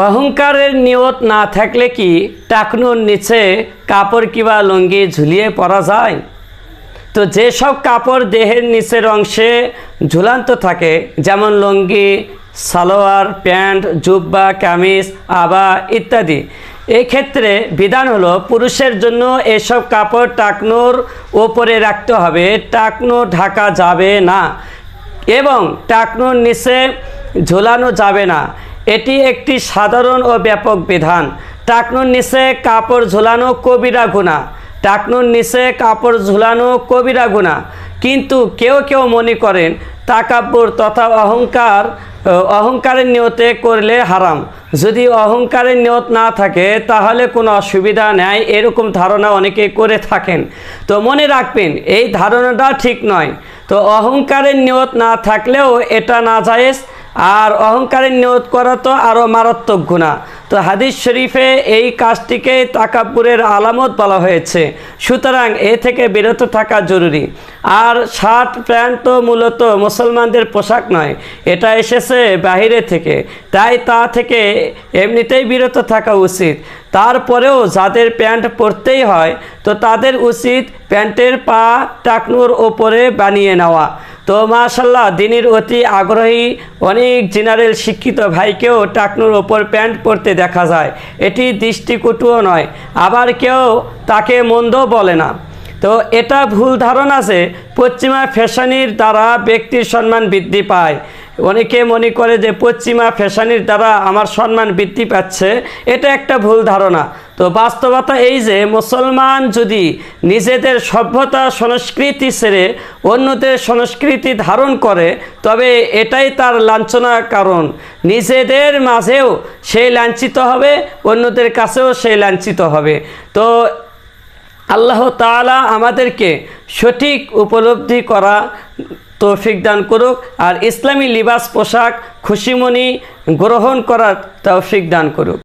অহংকারের নিয়ত না থাকলে কি টাকনুর নিচে কাপড় কিবা লুঙ্গি ঝুলিয়ে পরা যায়? তো যেসব কাপড় দেহের নিচের অংশে ঝুলান্ত থাকে, যেমন লুঙ্গি, সালোয়ার, প্যান্ট, জুব্বা, কামিজ, আবা ইত্যাদি এই ক্ষেত্রে বিধান হলো পুরুষের জন্য এসব কাপড় টাকনোর ওপরে রাখতে হবে। টাকনো ঢাকা যাবে না এবং টাকনুর নিচে ঝোলানো যাবে না। এটি একটি সাধারণ ও ব্যাপক বিধান। টাকনুর নিচে কাপড় ঝোলানো কবিরা গুণা। টাকনুর নিচে কাপড় ঝুলানো কবিরা গুণা। কিন্তু কেউ কেউ মনে করেন, তাকাব্বর তথা অহংকার অহংকারের নিয়তে করলে হারাম। যদি অহংকারের নিয়ত না থাকে, তাহলে কোনো অসুবিধা নেই। এরকম ধারণা অনেকে করে থাকেন। তো মনে রাখবেন, এই ধারণাটা ঠিক নয়। তো অহংকারের নিয়ত না থাকলেও এটা না জায়েজ আর অহংকারের নিয়ত করা তো আরও মারাত্মক গুণা। তো হাদিস শরীফে এই কাজটিকে তাকাপুরের আলামত বলা হয়েছে। সুতরাং এ থেকে বিরত থাকা জরুরি। আর শার্ট প্যান্ট তো মূলত মুসলমানদের পোশাক নয়, এটা এসেছে বাহিরে থেকে। তাই তা থেকে এমনিতেই বিরত থাকা উচিত। তারপরেও যাদের প্যান্ট পরতেই হয়, তো তাদের উচিত প্যান্টের পা টাকনুর ওপরে বানিয়ে নেওয়া। তো মাশাল্লাহ দিনের অতি আগ্রহী অনেক জেনারেল শিক্ষিত ভাইকেও টাকনুর ওপর প্যান্ট পরতে দেখা যায়। এটি দৃষ্টিকটুও নয়, আবার কেউ তাকে মন্দ বলে না। তো এটা ভুল ধারণা যে পশ্চিমা ফ্যাশনের দ্বারা ব্যক্তির সম্মান বৃদ্ধি পায়। অনেকে মনে করে যে পশ্চিমা ফ্যাশনের দ্বারা আমার সম্মান বৃদ্ধি পাচ্ছে, এটা একটা ভুল ধারণা। তো বাস্তবতা এই যে, মুসলমান যদি নিজেদের সভ্যতা, সংস্কৃতি ছেড়ে অন্যদের সংস্কৃতি ধারণ করে, তবে এটাই তার লাঞ্ছনার কারণ। নিজেদের মাঝেও সেই লাঞ্ছিত হবে, অন্যদের কাছেও সেই লাঞ্ছিত হবে। তো আল্লাহ তাআলা আমাদেরকে সঠিক উপলব্ধি করা তৌফিক দান করুক আর ইসলামী লিবাস পোশাক খুশিমণি গ্রহণ করার তৌফিক দান করুক।